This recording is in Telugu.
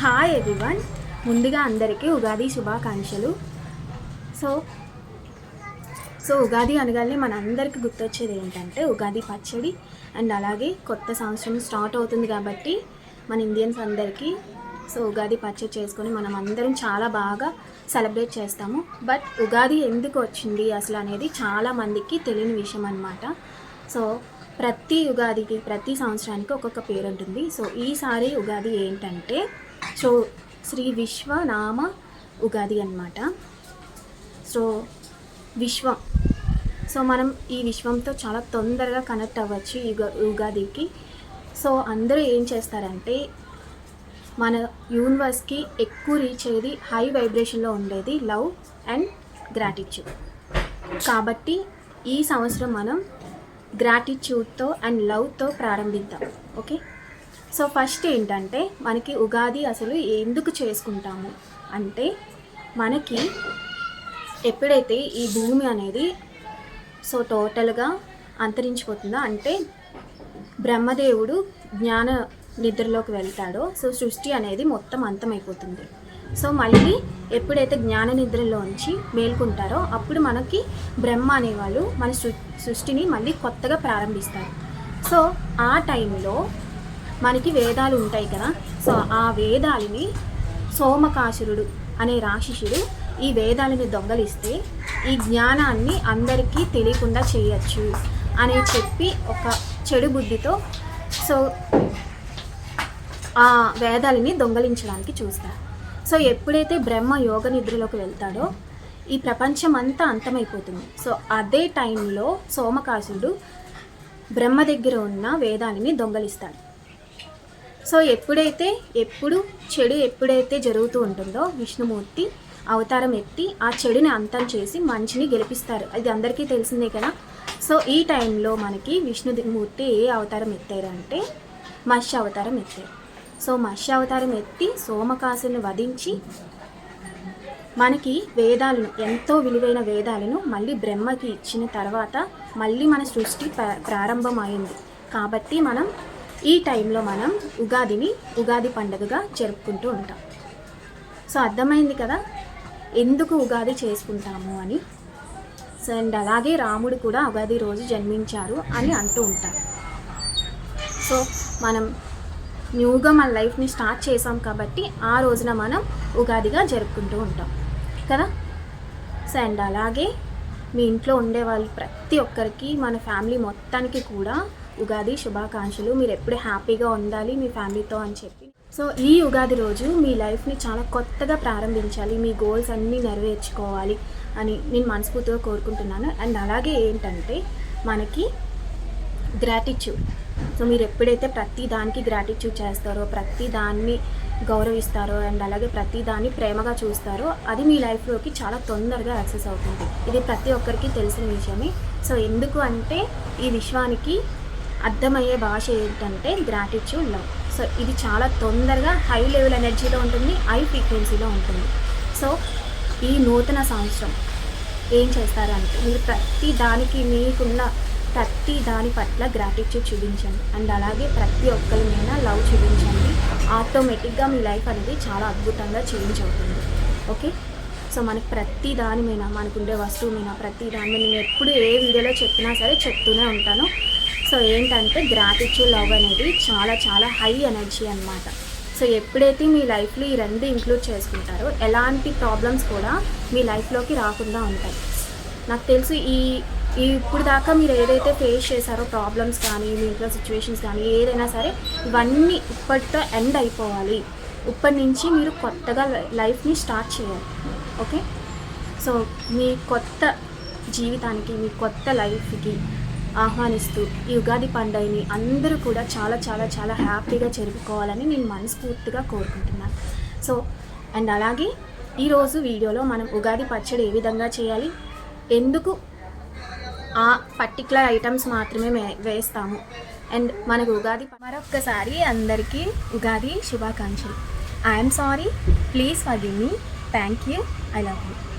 హాయ్ ఎవ్రీవన్ ముందుగా అందరికీ ఉగాది శుభాకాంక్షలు. సో సో ఉగాది అనగానే మన అందరికీ గుర్తొచ్చేది ఏంటంటే ఉగాది పచ్చడి అండ్ అలాగే కొత్త సంవత్సరం స్టార్ట్ అవుతుంది కాబట్టి మన ఇండియన్స్ అందరికీ సో ఉగాది పచ్చడి చేసుకొని మనం అందరం చాలా బాగా సెలబ్రేట్ చేస్తాము. బట్ ఉగాది ఎందుకు వచ్చింది అసలు అనేది చాలా మందికి తెలియని విషయం అనమాట సో ప్రతి ఉగాదికి ప్రతి సంవత్సరానికి ఒక్కొక్క పేరు ఉంటుంది సో ఈసారి ఉగాది ఏంటంటే సో శ్రీ విశ్వనామ ఉగాది అన్నమాట. సో విశ్వం. సో మనం ఈ విశ్వంతో చాలా తొందరగా కనెక్ట్ అవ్వచ్చు ఈ ఉగాదికి. సో అందరూ ఏం చేస్తారంటే మన యూనివర్స్కి ఎక్కువ రీచ్ అయ్యేది హై వైబ్రేషన్లో ఉండేది లవ్ అండ్ గ్రాటిట్యూడ్. కాబట్టి ఈ సంవత్సరం మనం గ్రాటిట్యూడ్తో అండ్ లవ్తో ప్రారంభిద్దాం. ఓకే? సో ఫస్ట్ ఏంటంటే మనకి ఉగాది అసలు ఎందుకు చేసుకుంటాము? అంటే మనకి ఎప్పుడైతే ఈ భూమి అనేది సో టోటల్గా అంతరించిపోతుందో అంటే బ్రహ్మదేవుడు జ్ఞాన నిద్రలోకి వెళ్తాడో సో సృష్టి అనేది మొత్తం అంతమైపోతుంది. సో మళ్ళీ ఎప్పుడైతే జ్ఞాన నిద్రలోంచి మేల్కుంటారో అప్పుడు మనకి బ్రహ్మ అనేవాళ్ళు మన సృష్టిని మళ్ళీ కొత్తగా ప్రారంభిస్తారు. సో ఆ టైంలో మనకి వేదాలు ఉంటాయి కదా. సో ఆ వేదాలని సోమకాసురుడు అనే రాక్షసుడు ఈ వేదాలని దొంగలిస్తే ఈ జ్ఞానాన్ని అందరికీ తెలియకుండా చేయొచ్చు అని చెప్పి ఒక చెడు బుద్ధితో సో ఆ వేదాలని దొంగలించడానికి చూస్తారు. సో ఎప్పుడైతే బ్రహ్మ యోగ నిద్రలోకి వెళ్తాడో ఈ ప్రపంచం అంతా అంతమైపోతుంది. సో అదే టైంలో సోమకాసుడు బ్రహ్మ దగ్గర ఉన్న వేదాలని దొంగలిస్తాడు. సో ఎప్పుడైతే ఎప్పుడు చెడు ఎప్పుడైతే జరుగుతూ ఉంటుందో విష్ణుమూర్తి అవతారం ఎత్తి ఆ చెడుని అంతం చేసి మంచిని గెలిపిస్తారు. అది అందరికీ తెలిసిందే కదా. సో ఈ టైంలో మనకి విష్ణుమూర్తి ఏ అవతారం ఎత్తారు అంటే మత్స్య అవతారం ఎత్తారు. సో మత్స్య అవతారం ఎత్తి సోమకాసుని వధించి మనకి వేదాలను ఎంతో విలువైన వేదాలను మళ్ళీ బ్రహ్మకి ఇచ్చిన తర్వాత మళ్ళీ మన సృష్టి ప్ర- ప్రారంభమైంది. కాబట్టి మనం ఈ టైంలో మనం ఉగాదిని ఉగాది పండుగగా జరుపుకుంటూ ఉంటాం. సో అర్థమైంది కదా? ఎందుకు ఉగాది చేసుకుంటాము అని? సో అండ్ అలాగే రాముడు కూడా ఉగాది రోజు జన్మించారు అని అంటూ ఉంటారు సో మనం న్యూగా మన లైఫ్ని స్టార్ట్ చేసాం కాబట్టి ఆ రోజున మనం ఉగాదిగా జరుపుకుంటూ ఉంటాం. కదా? సో అండ్ అలాగే మీ ఇంట్లో ఉండే వాళ్ళు ప్రతి ఒక్కరికి మన ఫ్యామిలీ మొత్తానికి కూడా ఉగాది శుభాకాంక్షలు. మీరు ఎప్పుడు హ్యాపీగా ఉండాలి మీ ఫ్యామిలీతో అని చెప్పి. సో ఈ ఉగాది రోజు మీ లైఫ్ని చాలా కొత్తగా ప్రారంభించాలి. మీ గోల్స్ అన్నీ నెరవేర్చుకోవాలి అని నేను మనస్ఫూర్తిగా కోరుకుంటున్నాను. అండ్ అలాగే ఏంటంటే మనకి గ్రాటిట్యూడ్. సో మీరు ఎప్పుడైతే ప్రతి దానికి గ్రాటిట్యూడ్ చేస్తారో ప్రతి దాన్ని గౌరవిస్తారో అండ్ అలాగే ప్రతి దాన్ని ప్రేమగా చూస్తారో అది మీ లైఫ్లోకి చాలా తొందరగా యాక్సెస్ అవుతుంది. ఇది ప్రతి ఒక్కరికి తెలిసిన విషయమే. సో ఎందుకు అంటే ఈ విశ్వానికి అర్థమయ్యే భాష ఏంటంటే గ్రాటిట్యూడ్ లవ్ సో ఇది చాలా తొందరగా హై లెవెల్ ఎనర్జీలో ఉంటుంది హై ఫ్రీక్వెన్సీలో ఉంటుంది. సో ఈ నూతన సంవత్సరం ఏం చేస్తారంటే మీరు ప్రతి దానికి మీకున్న ప్రతి దాని పట్ల గ్రాటిట్యూడ్ చూపించండి. అండ్ అలాగే ప్రతి ఒక్కరి మీద లవ్ చూపించండి. ఆటోమేటిక్గా మీ లైఫ్ అనేది చాలా అద్భుతంగా చేంజ్ అవుతుంది. ఓకే సో మనకి ప్రతి దాని మీద మనకుండే వస్తువు మీద ప్రతి దాని మీద నేను ఎప్పుడు ఏ వీడియోలో చెప్పినా సరే చెప్తూనే ఉంటాను. సో ఏంటంటే గ్రాటిట్యూడ్ లవ్ అనేది చాలా చాలా హై ఎనర్జీ అన్నమాట. సో ఎప్పుడైతే మీ లైఫ్లో ఈ రెండు ఇంక్లూడ్ చేసుకుంటారో ఎలాంటి ప్రాబ్లమ్స్ కూడా మీ లైఫ్లోకి రాకుండా ఉంటాయి. నాకు తెలుసు ఈ ఈ ఇప్పుడు దాకా మీరు ఏదైతే ఫేస్ చేశారో ప్రాబ్లమ్స్ కానీ మీ ఇంట్లో సిచ్యువేషన్స్ కానీ ఏదైనా సరే ఇవన్నీ ఇప్పటితో ఎండ్ అయిపోవాలి. ఇప్పటి నుంచి మీరు కొత్తగా లైఫ్ని స్టార్ట్ చేయాలి. ఓకే సో మీ కొత్త జీవితానికి మీ కొత్త లైఫ్కి ఆహ్వానిస్తూ ఈ ఉగాది పండుగని అందరూ కూడా చాలా చాలా చాలా హ్యాపీగా జరుపుకోవాలని నేను మనస్ఫూర్తిగా కోరుకుంటున్నాను. సో అండ్ అలాగే ఈరోజు వీడియోలో మనం ఉగాది పచ్చడి ఏ విధంగా చేయాలి? ఎందుకు ఆ పర్టికులర్ ఐటమ్స్ మాత్రమే మే- వేస్తాము? అండ్ మనకు ఉగాది మరొక్కసారి అందరికీ ఉగాది శుభాకాంక్షలు. I'm sorry. Please forgive me. Thank you. I love you.